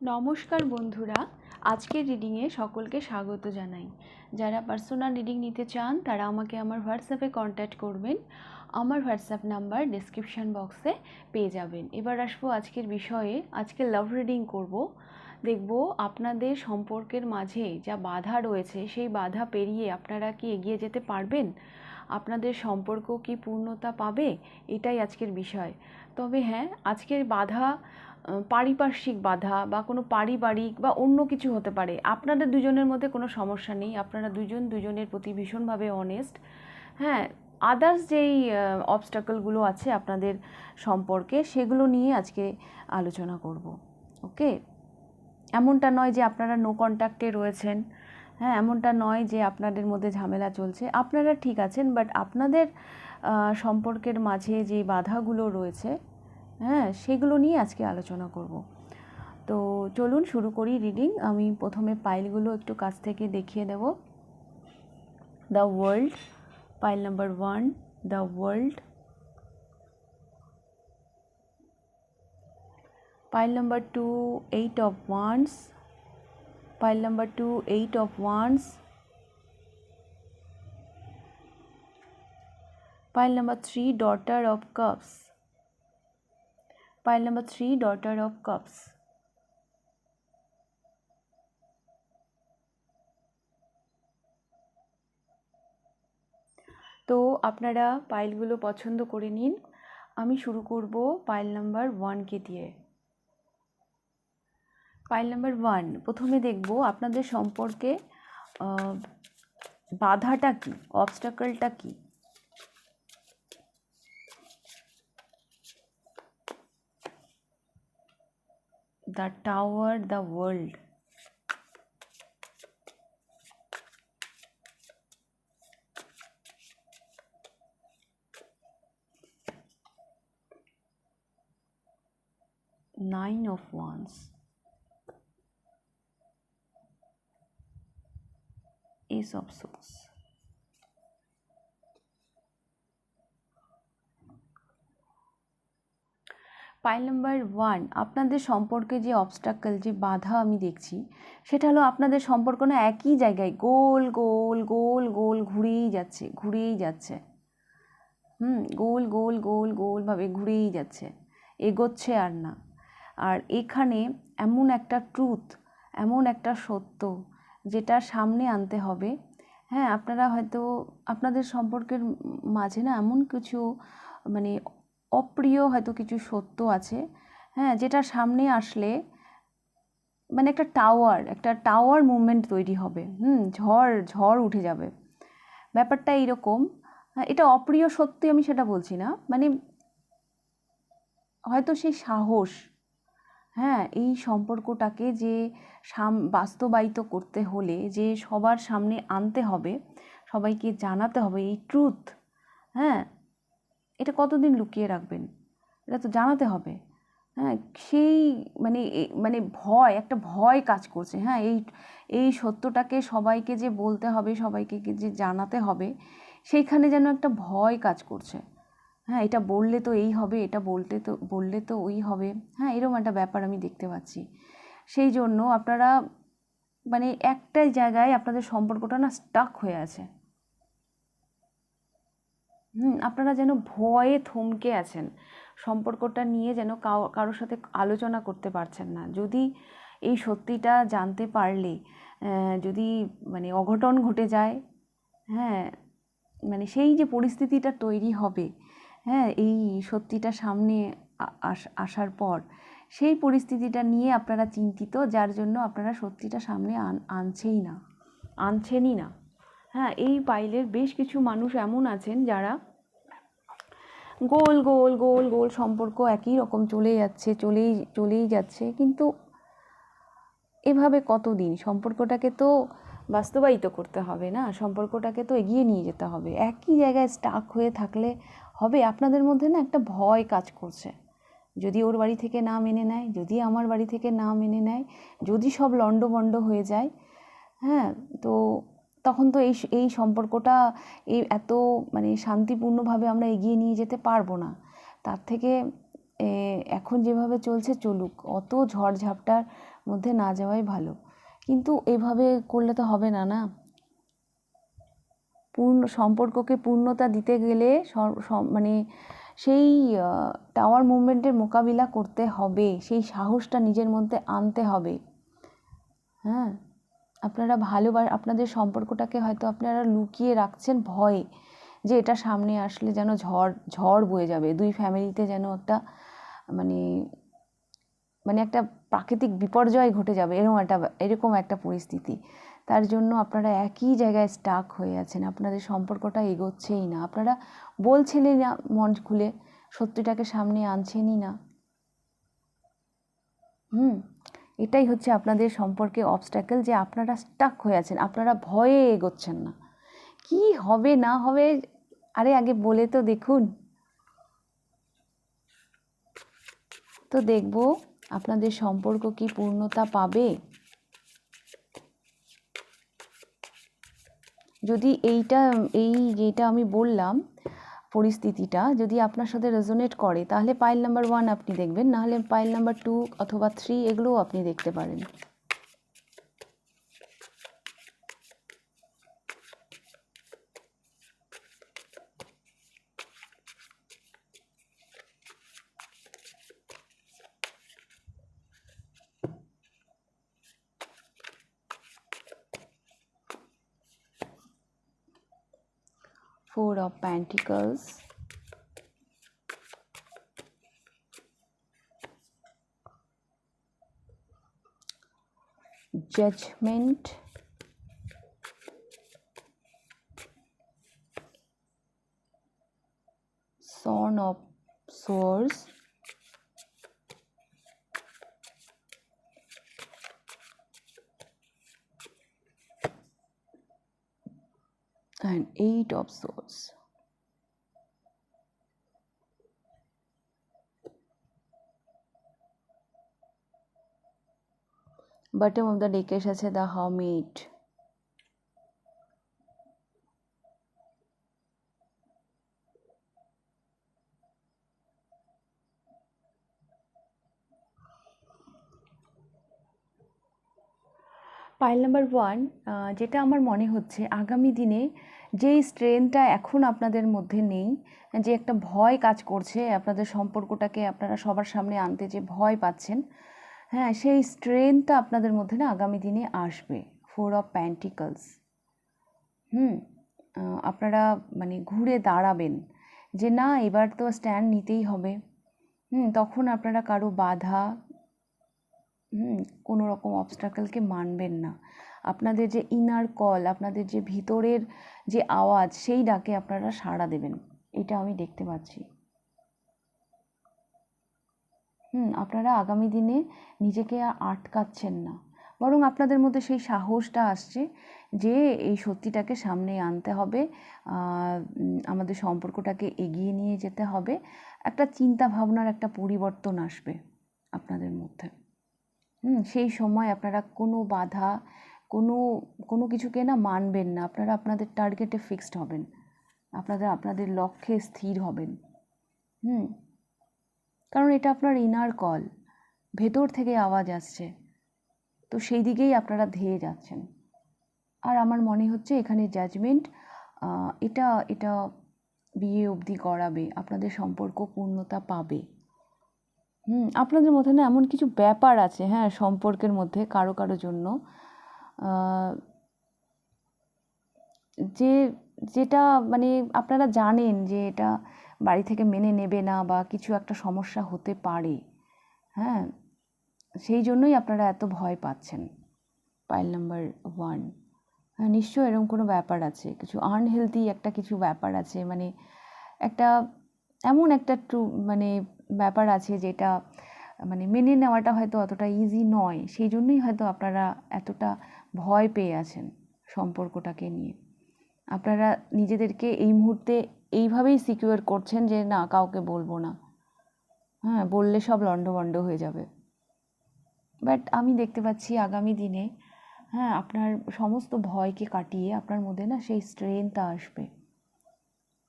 নমস্কার বন্ধুরা, আজকের রিডিংয়ে সকলকে স্বাগত জানাই। যারা পার্সোনাল রিডিং নিতে চান, তারা আমাকে আমার হোয়াটসঅ্যাপে কন্ট্যাক্ট করবেন। আমার হোয়াটসঅ্যাপ নাম্বার ডিসক্রিপশান বক্সে পেয়ে যাবেন। এবার আসব আজকের বিষয়ে, আজকে লাভ রিডিং করব। দেখব আপনাদের সম্পর্কের মাঝে যা বাধা রয়েছে, সেই বাধা পেরিয়ে আপনারা কি এগিয়ে যেতে পারবেন? আপনাদের সম্পর্ক কি পূর্ণতা পাবে? এটাই আজকের বিষয়। তবে হ্যাঁ আজকের বাধা পারিপার্শ্বিক বাধা বা কোনো পারিবারিক বা অন্য কিছু হতে পারে। আপনাদের দুজনের মধ্যে কোনো সমস্যা নেই। আপনারা দুজন দুজনের প্রতি ভীষণভাবে অনেস্ট হ্যাঁ আদার্স যেই অবস্টাকলগুলো আছে আপনাদের সম্পর্কে সেগুলো নিয়ে আজকে আলোচনা করব। ওকে? এমনটা নয় যে আপনারা নো কন্ট্যাক্টে রয়েছেন। হ্যাঁ এমনটা নয় যে আপনাদের মধ্যে ঝামেলা চলছে। আপনারা ঠিক আছেন বাট আপনাদের সম্পর্কের মাঝে যে বাধাগুলো রয়েছে হ্যাঁ সেগুলো নিয়ে আজকে আলোচনা করব। তো চলুন শুরু করি রিডিং আমি প্রথমে পাইলগুলো একটু কাছ থেকে দেখিয়ে দেব। The world pile number one the world pile number 2 8 of wands, pile number 2 8 of wands, pile number 3 daughter of cups. Pile number 3 daughter of cups. তো আপনারা পাইলগুলো পছন্দ করে নিন। আমি শুরু করব পাইল নাম্বার ওয়ানকে দিয়ে। পাইল নাম্বার ওয়ান প্রথমে দেখব আপনাদের সম্পর্কে বাধাটা কি অবস্টাকলটা কি। that towered the world. Nine of Wands. Ace of Swords. Pile number one আপনাদের সম্পর্কে যে অবস্টাকল যে বাধা আমি দেখছি, সেটা হলো আপনাদের সম্পর্ক না একই জায়গায় গোল গোল গোল গোল ঘুরেই যাচ্ছে ঘুরেই যাচ্ছে। হুম, গোল গোল গোল গোলভাবে ঘুরেই যাচ্ছে। এগোচ্ছে আর না। আর এখানে এমন একটা ট্রুথ এমন একটা সত্য যেটা সামনে আনতে হবে। হ্যাঁ আপনারা হয়তো আপনাদের সম্পর্কের মাঝে না এমন কিছু মানে অপ্রিয় হয়তো কিছু সত্য আছে। হ্যাঁ যেটা সামনে আসলে মানে একটা টাওয়ার একটা টাওয়ার মুভমেন্ট তৈরি হবে। হুম, ঝড় ঝড় উঠে যাবে। ব্যাপারটা এইরকম। এটা অপ্রিয় সত্যি আমি সেটা বলছি না। মানে হয়তো সেই সাহস হ্যাঁ এই সম্পর্কটাকে যে সাম, বাস্তবায়িত করতে হলে, যে সবার সামনে আনতে হবে, সবাইকে জানাতে হবে এই ট্রুথ হ্যাঁ এটা কতদিন লুকিয়ে রাখবেন? এটা তো জানাতে হবে। হ্যাঁ সেই মানে মানে ভয়, একটা ভয় কাজ করছে। হ্যাঁ এই এই সত্যটাকে সবাইকে যে বলতে হবে, সবাইকে যে জানাতে হবে, সেইখানে যেন একটা ভয় কাজ করছে। হ্যাঁ এটা বললে তো এই হবে, এটা বলতে তো, বললে তো ওই হবে। হ্যাঁ এরকম একটা ব্যাপার আমি দেখতে পাচ্ছি। সেই জন্য আপনারা মানে একটাই জায়গায় আপনাদের সম্পর্কটা না স্টাক হয়ে আছে। হুম, আপনারা যেন ভয়ে থমকে আছেন। সম্পর্কটা নিয়ে যেন কারোর সাথে আলোচনা করতে পারছেন না। যদি এই সত্যিটা জানতে পারলে যদি মানে অঘটন ঘটে যায় হ্যাঁ মানে সেই যে পরিস্থিতিটা তৈরি হবে হ্যাঁ এই সত্যিটা সামনে আস- আসার পর, সেই পরিস্থিতিটা নিয়ে আপনারা চিন্তিত, যার জন্য আপনারা সত্যিটা সামনে আন, আনছেই না। আনছেনই না। হ্যাঁ এই পাইলের বেশ কিছু মানুষ এমন আছেন যারা গোল গোল গোল গোল সম্পর্ক একই রকম চলে যাচ্ছে, চলেই চলেই যাচ্ছে। কিন্তু এভাবে কতদিন? সম্পর্কটাকে তো বাস্তবায়িত করতে হবে না? সম্পর্কটাকে তো এগিয়ে নিয়ে যেতে হবে। একই জায়গায় স্টাক হয়ে থাকলে হবে। আপনাদের মধ্যে না একটা ভয় কাজ করছে। যদি ওর বাড়ি থেকে না মেনে নেয়, যদি আমার বাড়ি থেকে না মেনে নেয়, যদি সব লণ্ডভণ্ড হয়ে যায় হ্যাঁ তো তখন তো এই এই সম্পর্কটা এই এত মানে শান্তিপূর্ণভাবে আমরা এগিয়ে নিয়ে যেতে পারব না। তার থেকে এখন যেভাবে চলছে চলুক, অত ঝড়ঝাপটার মধ্যে না যাওয়াই ভালো। কিন্তু এভাবে করলে তো হবে না না? পূর্ণ, সম্পর্ককে পূর্ণতা দিতে গেলে মানে সেই টাওয়ার মুভমেন্টের মোকাবিলা করতে হবে, সেই সাহসটা নিজের মধ্যে আনতে হবে। হ্যাঁ? আপনারা ভালোবাস আপনাদের সম্পর্কটাকে হয়তো আপনারা লুকিয়ে রাখছেন ভয়ে, যে এটা সামনে আসলে যেন ঝড় ঝড় বয়ে যাবে। দুই ফ্যামিলিতে যেন একটা মানে মানে একটা প্রাকৃতিক বিপর্যয় ঘটে যাবে, এরকম একটা এরকম একটা পরিস্থিতি। তার জন্য আপনারা একই জায়গায় স্টাক হয়ে আছেন। আপনাদের সম্পর্কটা এগোচ্ছেই না। আপনারা বলছেনই না মন খুলে, সত্যিটাকে সামনে আনছেনই না। হুম। এটাই হচ্ছে আপনাদের সম্পর্কে অবস্ট্যাকেল যে আপনারা স্টাক হয়ে আছেন, আপনারা ভয়ে এগোচ্ছেন না। কি হবে, না হবে, আরে আগে বলে তো দেখুন। তো দেখব আপনাদের সম্পর্ক কি পূর্ণতা পাবে। যদি এইটা, এই যেটা আমি বললাম পরিস্থিতিটা যদি আপনার সাথে রেজোনেট করে, তাহলে পাইল নাম্বার ওয়ান আপনি দেখবেন, নাহলে পাইল নাম্বার টু অথবা থ্রি এগুলোও আপনি দেখতে পারেন। Four of pentacles judgment bottom of the deck এসেছে the hermit. Pile number one যেটা আমার মনে হচ্ছে আগামী দিনে যেই স্ট্রেনটা এখন আপনাদের মধ্যে নেই, যে একটা ভয় কাজ করছে, আপনাদের সম্পর্কটাকে আপনারা সবার সামনে আনতে যে ভয় পাচ্ছেন হ্যাঁ সেই স্ট্রেনটা আপনাদের মধ্যে না আগামী দিনে আসবে। ফোর অফ প্যান্টিকলস হুম আপনারা মানে ঘুরে দাঁড়াবেন যে না, এবার তো স্ট্যান্ড নিতেই হবে। হুম, তখন আপনারা কারও বাধা, হুম, কোনো রকম অবস্ট্রাকলকে মানবেন না। আপনাদের যে ইনার কল আপনাদের যে ভিতরের যে আওয়াজ, সেই ডাকে আপনারা সাড়া দেবেন। এটা আমি দেখতে পাচ্ছি। হুম, আপনারা আগামী দিনে নিজেকে আটকাচ্ছেন না। বরং আপনাদের মধ্যে সেই সাহসটা আসছে যে এই সত্যিটাকে সামনে আনতে হবে আমাদের সম্পর্কটাকে এগিয়ে নিয়ে যেতে হবে। একটা চিন্তা ভাবনার একটা পরিবর্তন আসবে আপনাদের মধ্যে। হুম, সেই সময় আপনারা কোনো বাধা, কোনো কোনো কিছুকে না মানবেন না। আপনারা আপনাদের টার্গেটে ফিক্সড হবেন। আপনারা আপনাদের লক্ষ্যে স্থির হবেন। হুম। কারণ এটা আপনার ইনার কল ভেতর থেকে আওয়াজ আসছে। তো সেই দিকেই আপনারা ধেয়ে যাচ্ছেন। আর আমার মনে হচ্ছে এখানে জাজমেন্ট এটা এটা বিয়ে অবধি করাবে, আপনাদের সম্পর্ক পূর্ণতা পাবে। হুম, আপনাদের মধ্যে না এমন কিছু ব্যাপার আছে হ্যাঁ সম্পর্কের মধ্যে কারও কারও জন্য। যে, যেটা মানে আপনারা জানেন যে এটা বাড়ি থেকে মেনে নেবে না বা কিছু একটা সমস্যা হতে পারে হ্যাঁ? সেই জন্যই আপনারা এত ভয় পাচ্ছেন, পাইল নাম্বার ওয়ান। হ্যাঁ নিশ্চয়ই এরকম কোনো ব্যাপার আছে, কিছু আনহেলদি একটা কিছু ব্যাপার আছে মানে একটা এমন একটা ট্রু মানে ব্যাপার আছে যেটা মানে মেনে নেওয়াটা হয়তো অতটা ইজি নয়, সেই জন্যই হয়তো আপনারা এতটা ভয় পেয়ে আছেন সম্পর্কটাকে নিয়ে। আপনারা নিজেদেরকে এই মুহূর্তে এইভাবেই সিকিউর করছেন যে না, কাউকে বলব না। হ্যাঁ বললে সব লণ্ডভণ্ড হয়ে যাবে। বাট আমি দেখতে পাচ্ছি আগামী দিনে হ্যাঁ আপনার সমস্ত ভয়কে কাটিয়ে আপনার মধ্যে না সেই স্ট্রেনটা আসবে।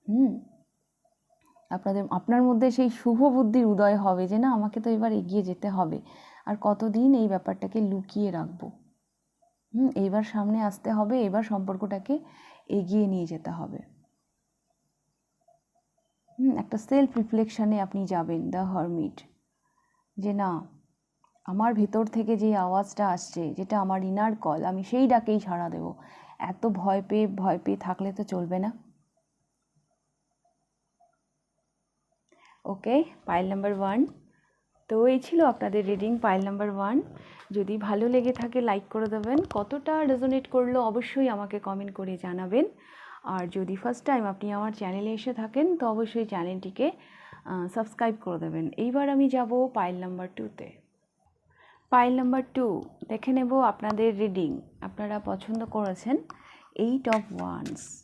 হুম? আপনাদের, আপনার মধ্যে সেই শুভ বুদ্ধির উদয় হবে যে না, আমাকে তো এবার এগিয়ে যেতে হবে। আর কতদিন এই ব্যাপারটাকে লুকিয়ে রাখব? হুম, এইবার সামনে আসতে হবে, এবার সম্পর্কটাকে এগিয়ে নিয়ে যেতে হবে। একটা সেলফ রিফ্লেকশানে আপনি যাবেন দ্য হারমিট যে না, আমার ভেতর থেকে যে আওয়াজটা আসছে, যেটা আমার ইনার কল আমি সেই ডাকেই সাড়া দেব। এত ভয় পেয়ে ভয় পেয়ে থাকলে তো চলবে না। ওকে পাইল নাম্বার ওয়ান তো এই ছিল আপনাদের রিডিং পাইল নাম্বার ওয়ান যদি ভালো লেগে থাকে লাইক করে দেবেন। কতটা রেজোনেট করল, অবশ্যই আমাকে কমেন্ট করে জানাবেন। আর যদি ফার্স্ট টাইম আপনি আমার চ্যানেলে এসে থাকেন, তো অবশ্যই চ্যানেলটিকে সাবস্ক্রাইব করে দেবেন। এইবার আমি যাব পাইল নাম্বার টুতে পাইল নাম্বার টু দেখে নেব আপনাদের রিডিং আপনারা পছন্দ করেছেন এইট অফ ওয়ান্স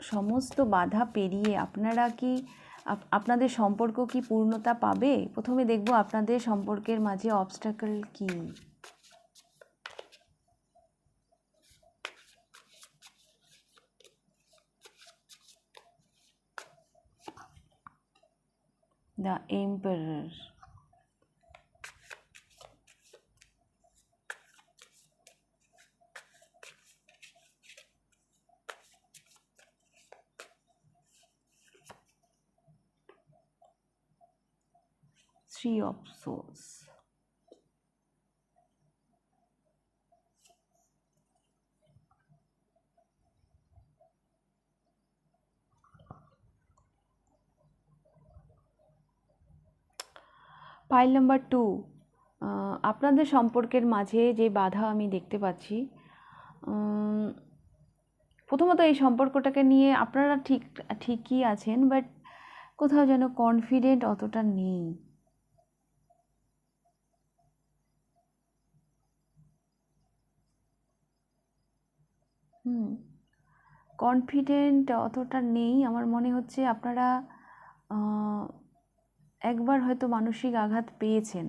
সমস্ত বাধা পেরিয়ে আপনারা কি, আপ- আপনাদের সম্পর্ক কি পূর্ণতা পাবে? প্রথমে দেখব আপনাদের সম্পর্কের মাঝে অবস্টাকল কি। the emperor. Three of swords. Pile number two আপনাদের সম্পর্কের মাঝে যে বাধা আমি দেখতে পাচ্ছি প্রথমত এই সম্পর্কটাকে নিয়ে আপনারা ঠিক, ঠিকই আছেন বাট কোথাও যেন কনফিডেন্ট অতটা নেই। হুম কনফিডেন্ট অতটা নেই। আমার মনে হচ্ছে আপনারা একবার হয়তো মানসিক আঘাত পেয়েছেন।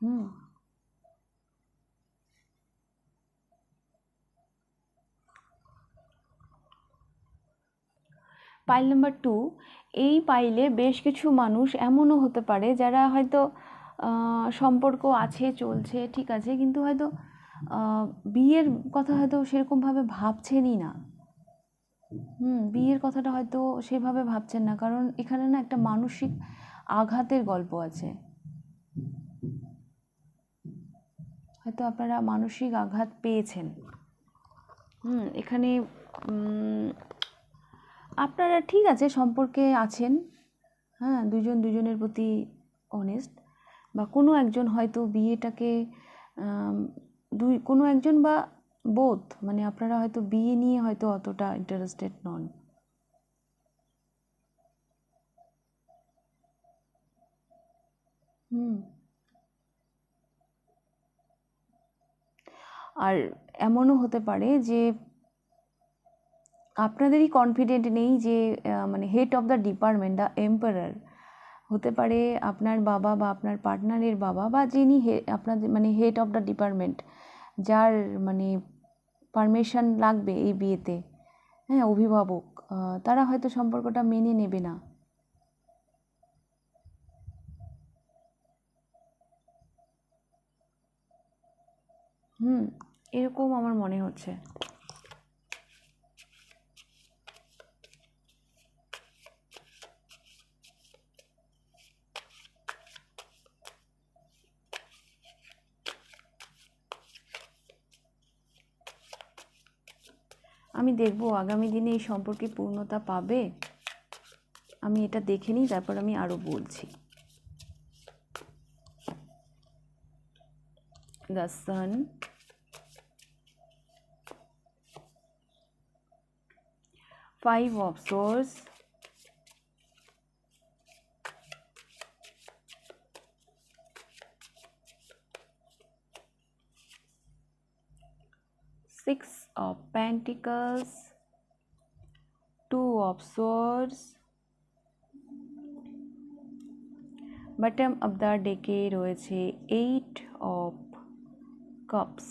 হুম। পাইল নাম্বার টু, এই পাইলে বেশ কিছু মানুষ এমনও হতে পারে যারা হয়তো সম্পর্ক আছে, চলছে, ঠিক আছে, কিন্তু হয়তো বিয়ের কথা হয়তো সেরকমভাবে ভাবছেনই না। হুম, বিয়ের কথাটা হয়তো সেভাবে ভাবছেন না। কারণ এখানে না একটা মানসিক আঘাতের গল্প আছে। হয়তো আপনারা মানসিক আঘাত পেয়েছেন। হুম, এখানে আপনারা ঠিক আছে, সম্পর্কে আছেন। হ্যাঁ দুজন দুজনের প্রতি অনেস্ট বা কোনো একজন হয়তো বিয়েটাকে দুই, কোনো একজন বা বোথ মানে আপনারা হয়তো বিয়ে নিয়ে হয়তো অতটা ইন্টারেস্টেড নন। হুম। আর এমনও হতে পারে যে আপনাদেরই কনফিডেন্ট নেই যে মানে head of the department the emperor হতে পারে আপনার বাবা বা আপনার পার্টনারের বাবা বা যিনি আপনাদের মানে হেড অফ দ্য ডিপার্টমেন্ট যার মানে পারমিশন লাগবে এই বিয়েতে। হ্যাঁ অভিভাবক তারা হয়তো সম্পর্কটা মেনে নেবে না। হুম, এরকম আমার মনে হচ্ছে। আমি দেখব আগামী দিনে এই সম্পর্কে পূর্ণতা পাবে? আমি এটা দেখে নিই, তারপর আমি আরও বলছি। The sun five of swords pentacles two of swords bottom of the ডেকে রয়েছে এইট অফ কাপস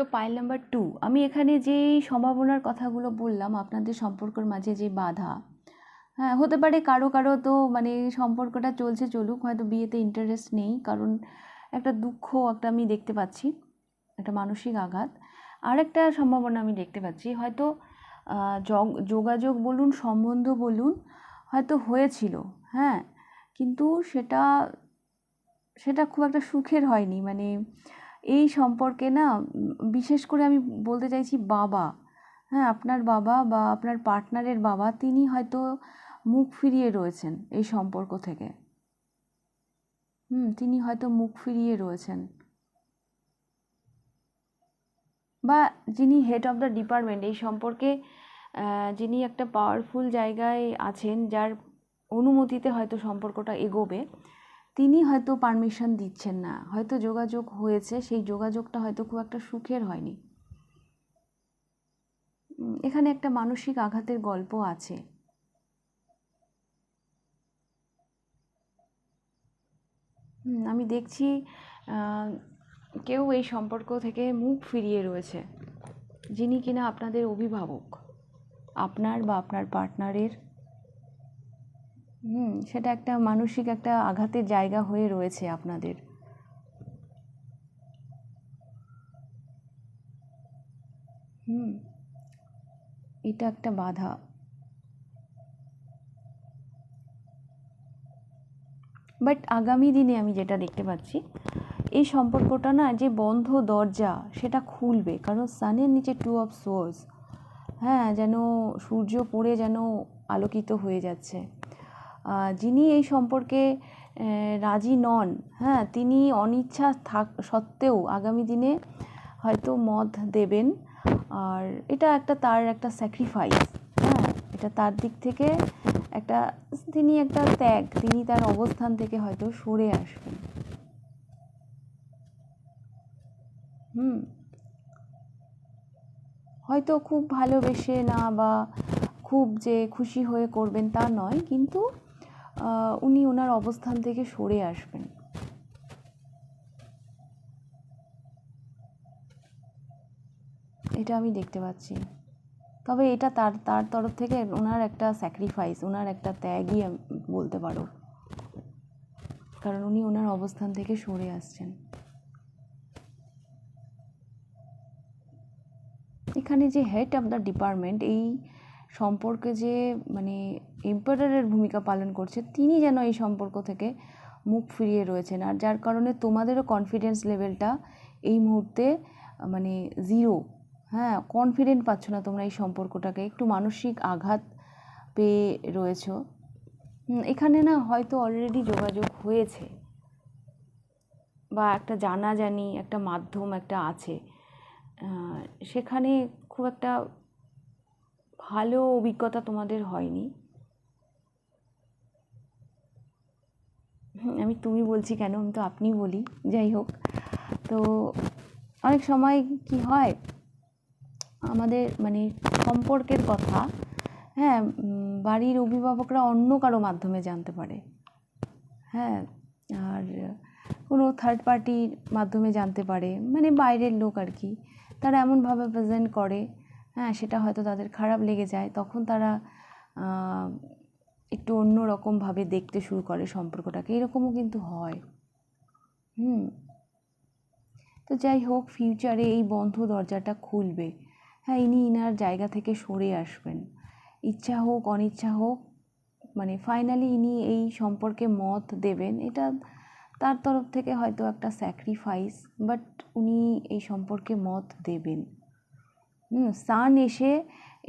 তো পাইল নাম্বার টু আমি এখানে যে সম্ভাবনার কথাগুলো বললাম, আপনাদের সম্পর্কের মাঝে যে বাধা হ্যাঁ হতে পারে কারও কারও তো মানে সম্পর্কটা চলছে চলুক, হয়তো বিয়েতে ইন্টারেস্ট নেই, কারণ একটা দুঃখ একটা আমি দেখতে পাচ্ছি, একটা মানসিক আঘাত। আর একটা সম্ভাবনা আমি দেখতে পাচ্ছি, হয়তো যোগাযোগ বলুন, সম্বন্ধ বলুন, হয়তো হয়েছিল হ্যাঁ কিন্তু সেটা সেটা খুব একটা সুখের হয়নি মানে এই সম্পর্কে না, বিশেষ করে আমি বলতে চাইছি বাবা। হ্যাঁ আপনার বাবা বা আপনার পার্টনারের বাবা, তিনি হয়তো মুখ ফিরিয়ে রয়েছেন এই সম্পর্ক থেকে। হুম, তিনি হয়তো মুখ ফিরিয়ে রয়েছেন। বা যিনি হেড অফ দ্য ডিপার্টমেন্ট এই সম্পর্কে যিনি একটা পাওয়ারফুল জায়গায় আছেন, যার অনুমতিতে হয়তো সম্পর্কটা এগোবে। তিনি হয়তো পারমিশন দিচ্ছেন না। হয়তো যোগাযোগ হয়েছে, সেই যোগাযোগটা হয়তো খুব একটা সুখের হয়নি। এখানে একটা মানসিক আঘাতের গল্প আছে। আমি দেখছি কেউ এই সম্পর্ক থেকে মুখ ফিরিয়ে রয়েছে, যিনি কিনা আপনাদের অভিভাবক। আপনার বা আপনার পার্টনারের হুম, সেটা একটা মানসিক একটা আঘাতের জায়গা হয়ে রয়েছে আপনাদের। হুম, এটা একটা বাধা। বাট আগামী দিনে আমি যেটা দেখতে পাচ্ছি, এই সম্পর্কটা না যে বন্ধ দরজা, সেটা খুলবে। কারণ সানের নিচে টু অফ সোর্স হ্যাঁ যেন সূর্য পড়ে যেন আলোকিত হয়ে যাচ্ছে। যিনি এই সম্পর্কে রাজি নন হ্যাঁ তিনি অনিচ্ছা থাক, সত্ত্বেও আগামী দিনে হয়তো মত দেবেন। আর এটা একটা তার একটা স্যাক্রিফাইস হ্যাঁ এটা তার দিক থেকে একটা, তিনি একটা ত্যাগ, তিনি তার অবস্থান থেকে হয়তো সরে আসবেন। হুম। হয়তো খুব ভালোবেসে না বা খুব যে খুশি হয়ে করবেন তা নয়, কিন্তু উনি ওনার অবস্থান থেকে সরে আসবেন। এটা আমি দেখতে পাচ্ছি। তবে এটা তার তার তরফ থেকে ওনার একটা স্যাক্রিফাইস ওনার একটা ত্যাগই বলতে পারো। কারণ উনি ওনার অবস্থান থেকে সরে আসছেন। এখানে যে হেড অফ দ্য ডিপার্টমেন্ট এই সম্পর্কে যে মানে এম্পায়ারের ভূমিকা পালন করছে, তিনি যেন এই সম্পর্ক থেকে মুখ ফিরিয়ে রয়েছেন। আর যার কারণে তোমাদেরও কনফিডেন্স লেভেলটা এই মুহূর্তে মানে জিরো হ্যাঁ কনফিডেন্ট পাচ্ছ না তোমরা এই সম্পর্কটাকে, একটু মানসিক আঘাত পেয়ে রয়েছো। এখানে না হয়তো অলরেডি যোগাযোগ হয়েছে বা একটা জানাজানি, একটা মাধ্যম, একটা আছে। সেখানে খুব একটা ভালো অভিজ্ঞতা তোমাদের হয়নি হুম, আমি তুমি বলছি কেন, আমি তো আপনি বলি, যাই হোক। তো অনেক সময় কি হয়, আমাদের মানে সম্পর্কের কথা হ্যাঁ বাড়ির অভিভাবকরা অন্য কারও মাধ্যমে জানতে পারে। হ্যাঁ আর কোনো থার্ড পার্টির মাধ্যমে জানতে পারে মানে বাইরের লোক আর কি। তারা এমনভাবে প্রেজেন্ট করে হ্যাঁ সেটা হয়তো তাদের খারাপ লেগে যায়, তখন তারা একটু অন্য রকমভাবে দেখতে শুরু করে সম্পর্কটাকে। এরকমও কিন্তু হয়। হুম। তো যাই হোক ফিউচারে এই বন্ধ দরজাটা খুলবে। হ্যাঁ ইনি ইনার জায়গা থেকে সরে আসবেন। ইচ্ছা হোক, অনিচ্ছা হোক মানে ফাইনালি ইনি এই সম্পর্কে মত দেবেন। এটা তার তরফ থেকে হয়তো একটা স্যাক্রিফাইস বাট উনি এই সম্পর্কে মত দেবেন। হুম সান এসে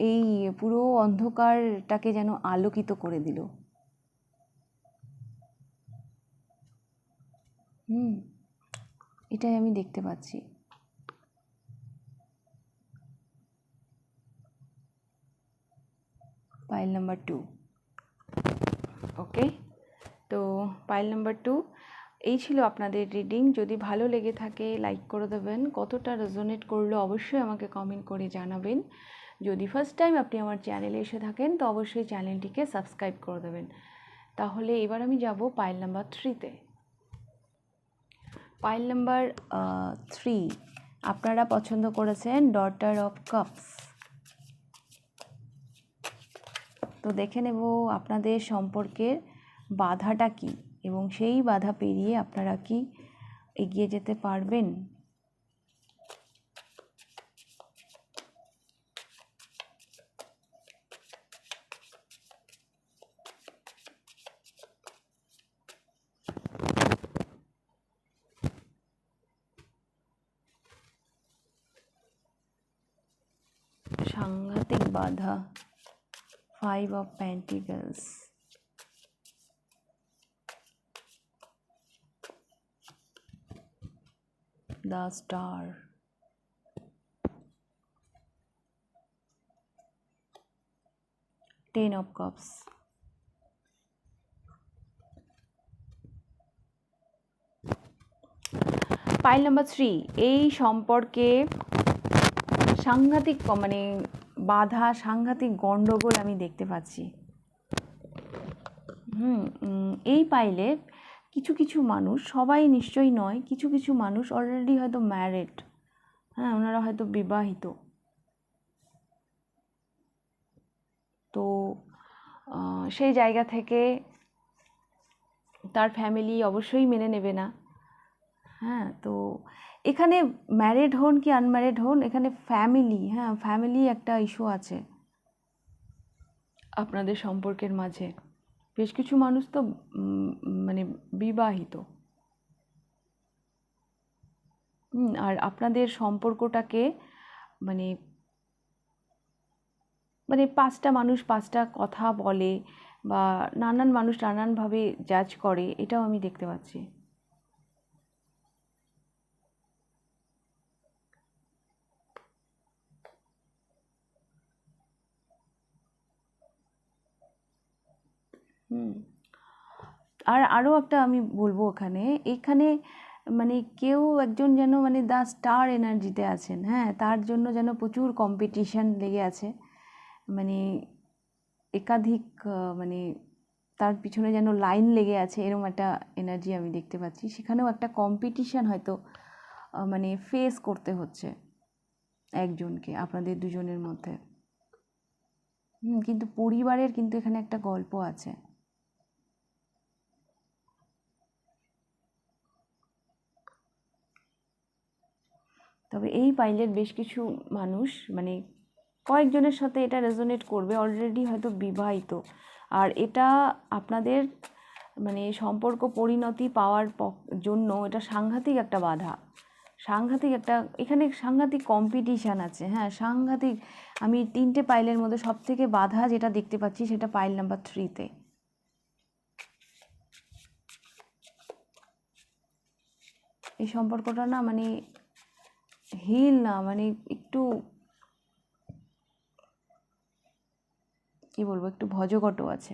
এই পুরো অন্ধকারটাকে যেন আলোকিত করে দিল। হুম, এটাই আমি দেখতে পাচ্ছি। Pile number two. ওকে, তো পাইল নাম্বার টু, এই ছিল আপনাদের রিডিং। যদি ভালো লেগে থাকে, লাইক করে দেবেন। কতটা রেজোনেট করল অবশ্যই আমাকে কমেন্ট করে জানাবেন। যদি ফার্স্ট টাইম আপনি আমার চ্যানেলে এসে থাকেন, তো অবশ্যই চ্যানেলটিকে সাবস্ক্রাইব করে দেবেন। তাহলে এবার আমি যাব পাইল নাম্বার থ্রিতে পাইল নাম্বার থ্রি আপনারা পছন্দ করেছেন ডটার অফ কাপস তো দেখে নেব আপনাদের সম্পর্কের বাধাটা কি, এবং সেই বাধা পেরিয়ে আপনারা কি এগিয়ে যেতে পারবেন? সাংঘাতিক বাধা five of pentacles the star ten of cups pile number three এই সম্পর্কে সাংঘাতিক মানে বাধা, সাংঘাতিক গণ্ডগোল আমি দেখতে পাচ্ছি। হুম এই পাইলে কিছু কিছু মানুষ, সবাই নিশ্চয়ই নয়, কিছু কিছু মানুষ অলরেডি হয়তো ম্যারেড হ্যাঁ ওনারা হয়তো বিবাহিত। তো সেই জায়গা থেকে তার ফ্যামিলি অবশ্যই মেনে নেবে না। হ্যাঁ তো এখানে ম্যারিড হন কি আনম্যারিড হন, এখানে ফ্যামিলি হ্যাঁ ফ্যামিলি একটা ইস্যু আছে। আপনাদের সম্পর্কের মাঝে। বেশ কিছু মানুষ তো মানে বিবাহিত। আর আপনাদের সম্পর্কটাকে মানে মানে পাঁচটা মানুষ পাঁচটা কথা বলে বা নানান মানুষ নানানভাবে জাজ করে, এটাও আমি দেখতে পাচ্ছি। হুম। আর আরও একটা আমি বলব ওখানে, এখানে মানে কেউ একজন যেন মানে দ্য স্টার এনার্জিতে আছেন হ্যাঁ তার জন্য যেন প্রচুর কম্পিটিশান লেগে আছে। মানে একাধিক মানে তার পিছনে যেন লাইন লেগে আছে এরকম একটা এনার্জি আমি দেখতে পাচ্ছি। সেখানেও একটা কম্পিটিশন হয়তো মানে ফেস করতে হচ্ছে একজনকে, আপনাদের দুজনের মধ্যে। কিন্তু পরিবারের কিন্তু এখানে একটা গল্প আছে। তবে এই পাইলের বেশ কিছু মানুষ মানে কয়েকজনের সাথে এটা রেজোনেট করবে অলরেডি হয়তো বিবাহিত। আর এটা আপনাদের মানে সম্পর্ক পরিণতি পাওয়ার জন্য এটা সাংঘাতিক একটা বাধা। সাংঘাতিক একটা, এখানে সাংঘাতিক কম্পিটিশান আছে হ্যাঁ? সাংঘাতিক, আমি তিনটে পাইলের মধ্যে সব থেকে বাধা যেটা দেখতে পাচ্ছি সেটা পাইল নাম্বার থ্রিতে এই সম্পর্কটা না মানে হিল না মানে একটু কি বলব, একটু ভজঘট আছে।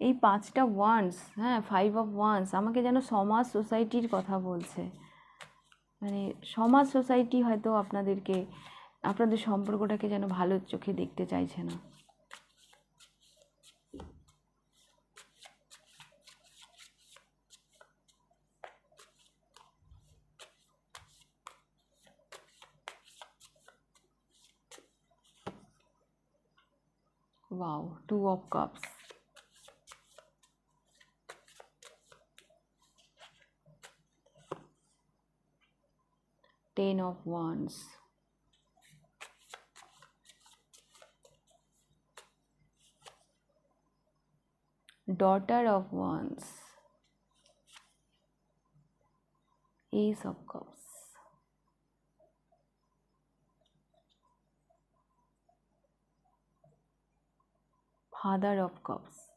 এই পাঁচটা ওয়ান্স হ্যাঁ ফাইভ অফ ওয়ান্স আমাকে যেন সমাজ সোসাইটির কথা বলছে। মানে সমাজ সোসাইটি হয়তো আপনাদেরকে আপনাদের সম্পর্কটাকে যেন ভালো চোখে দেখতে চাইছে না Wow, two of cups. Ten of wands. Daughter of wands. Ace of cups. Father of cups.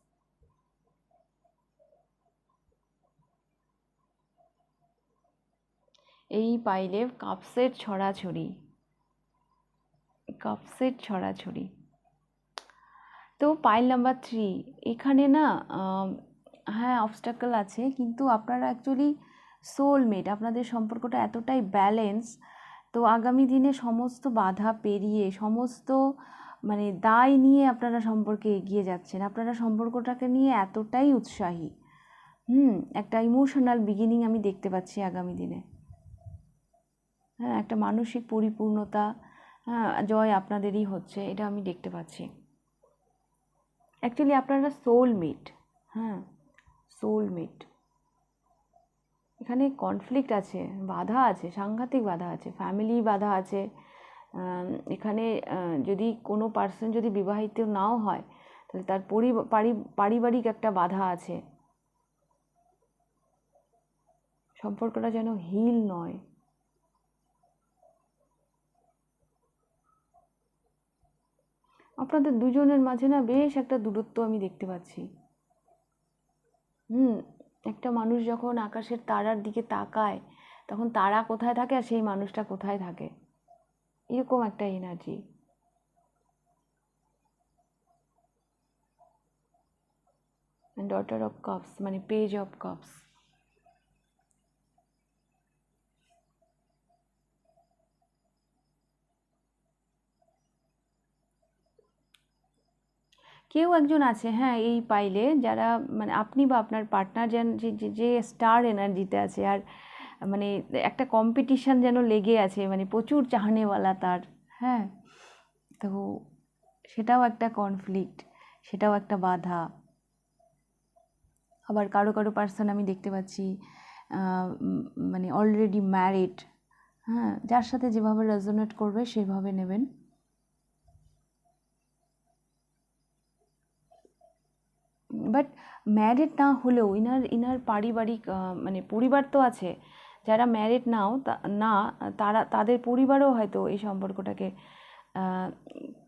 এই পাইলে কাপসের ছড়াছড়ি। কাপসের ছড়াছড়ি। তো পাইল নাম্বার থ্রি, এখানে না হ্যাঁ অবস্টাকল আছে, কিন্তু আপনারা অ্যাকচুয়ালি সোলমেট আপনাদের সম্পর্কটা এতটাই ব্যালেন্স তো আগামী দিনে সমস্ত বাধা পেরিয়ে, সমস্ত মানে দায় নিয়ে আপনারা সম্পর্কে এগিয়ে যাচ্ছেন। আপনারা সম্পর্কটাকে নিয়ে এতটাই উৎসাহী। হুম, একটা ইমোশনাল বিগিনিং আমি দেখতে পাচ্ছি আগামী দিনে। হ্যাঁ একটা মানসিক পরিপূর্ণতা হ্যাঁ জয় আপনাদেরই হচ্ছে, এটা আমি দেখতে পাচ্ছি। অ্যাকচুয়ালি আপনারা সোলমেট হ্যাঁ সোলমেট এখানে কনফ্লিক্ট আছে, বাধা আছে, সাংঘাতিক বাধা আছে ফ্যামিলি বাধা আছে। এখানে যদি কোনো পার্সন যদি বিবাহিত নাও হয়, তাহলে তার পরি- পারিবারিক একটা বাধা আছে। সম্পর্কটা যেন হিল নয়। আপনাদের দুজনের মাঝে না বেশ একটা দূরত্ব আমি দেখতে পাচ্ছি। হুম, একটা মানুষ যখন আকাশের তারার দিকে তাকায়, তখন তারা কোথায় থাকে আর সেই মানুষটা কোথায় থাকে? এরকম একটা এনার্জি ডটার অফ কাপস মানে পেজ অফ কাপস কেউ একজন আছে হ্যাঁ এই পাইলে যারা মানে আপনি বা আপনার পার্টনার যেন যে, যে- স্টার এনার্জিতে আছে আর মানে একটা কম্পিটিশান যেন লেগে আছে মানে প্রচুর চাহনেওয়ালা তার হ্যাঁ তো সেটাও একটা কনফ্লিক্ট সেটাও একটা বাধা। আবার কারও কারও পার্সন আমি দেখতে পাচ্ছি মানে অলরেডি ম্যারিড হ্যাঁ যার সাথে যেভাবে রেজোনেট করবে, সেভাবে নেবেন। বাট ম্যারিড না হলেও ইনার ইনার পারিবারিক মানে পরিবার তো আছে। যারা ম্যারিড নাও না, তারা, তাদের পরিবারও হয়তো এই সম্পর্কটাকে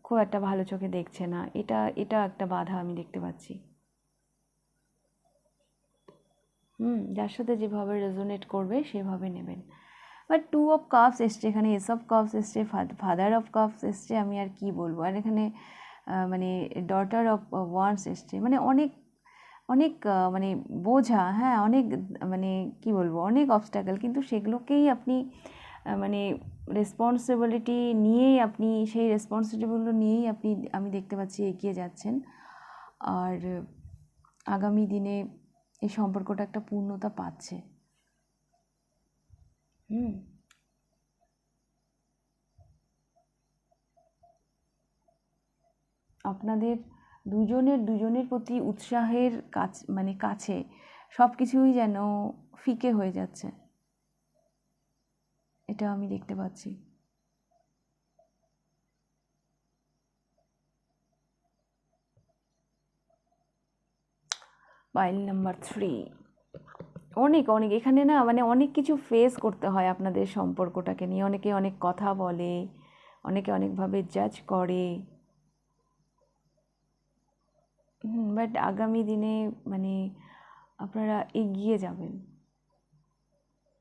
খুব একটা ভালো চোখে দেখছে না। এটা এটা একটা বাধা আমি দেখতে পাচ্ছি। হুম, যার সাথে যেভাবে রেজোনেট করবে, সেভাবে নেবেন। বাট টু অফ কাপস এসছে এখানে এস অফ কাপস এসছে ফাদার অফ কাপস এসছে, আমি আর কি বলব? আর এখানে মানে ডটার অফ ওয়ান্স এসছে মানে অনেক অনেক মানে বোঝা হ্যাঁ অনেক মানে কি বলব, অনেক অবস্ট্যাকল কিন্তু সেগুলোকেই আপনি মানে রেসপন্সিবিলিটি নিয়েই আপনি, সেই রেসপন্সিবিলিটি নিয়েই আপনি, আমি দেখতে পাচ্ছি এগিয়ে যাচ্ছেন। আর আগামী দিনে এই সম্পর্কটা একটা পূর্ণতা পাচ্ছে। হুম। আপনাদের দুজনের দুজনের প্রতি উৎসাহের কাছ মানে কাছে সব কিছুই যেন ফিকে হয়ে যাচ্ছে। এটা আমি দেখতে পাচ্ছি। পাইল নাম্বার থ্রি অনেক অনেক, এখানে না মানে অনেক কিছু ফেস করতে হয় আপনাদের সম্পর্কটাকে নিয়ে। অনেকে অনেক কথা বলে, অনেকে অনেকভাবে জাজ করে। বাট আগামী দিনে মানে আপনারা এগিয়ে যাবেন।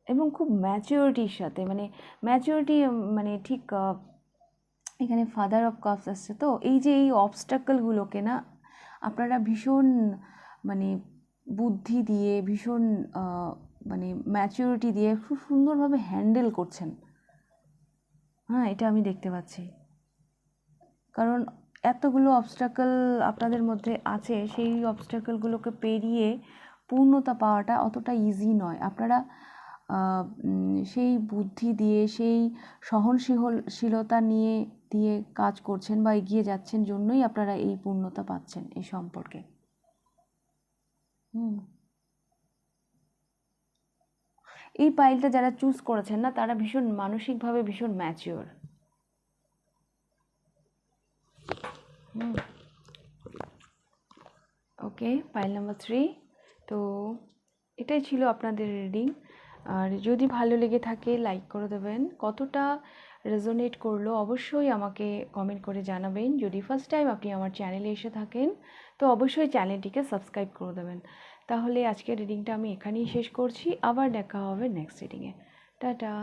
এবং খুব ম্যাচিওরিটির সাথে মানে ম্যাচিওরিটি মানে ঠিক এখানে ফাদার অফ কাপস আসছে তো, এই যে এই অবস্টাকলগুলোকে না, আপনারা ভীষণ মানে বুদ্ধি দিয়ে, ভীষণ মানে ম্যাচিওরিটি দিয়ে খুব সুন্দরভাবে হ্যান্ডেল করছেন। হ্যাঁ এটা আমি দেখতে পাচ্ছি। কারণ এতগুলো অবস্টাকল আপনাদের মধ্যে আছে, সেই অবস্টাকলগুলোকে পেরিয়ে পূর্ণতা পাওয়াটা অতটা ইজি নয়। আপনারা সেই বুদ্ধি দিয়ে, সেই সহনশীলশীলতা নিয়ে, দিয়ে কাজ করছেন বা এগিয়ে যাচ্ছেন জন্যই আপনারা এই পূর্ণতা পাচ্ছেন এই সম্পর্কে। হুম। এই পাইলটা যারা চুজ করেছেন না, তারা ভীষণ, মানসিকভাবে ভীষণ mature okay pile number three তো এটাই ছিল আপনাদের রিডিং আর যদি ভালো লেগে থাকে লাইক করে দেবেন। কতটা রেজোনেট করল, অবশ্যই আমাকে কমেন্ট করে জানাবেন। যদি ফার্স্ট টাইম আপনি আমার চ্যানেলে এসে থাকেন, তো অবশ্যই চ্যানেলটিকে সাবস্ক্রাইব করে দেবেন। তাহলে আজকের রিডিংটা আমি এখানেই শেষ করছি। আবার দেখা হবে নেক্সট রিডিংয়ে টাটা!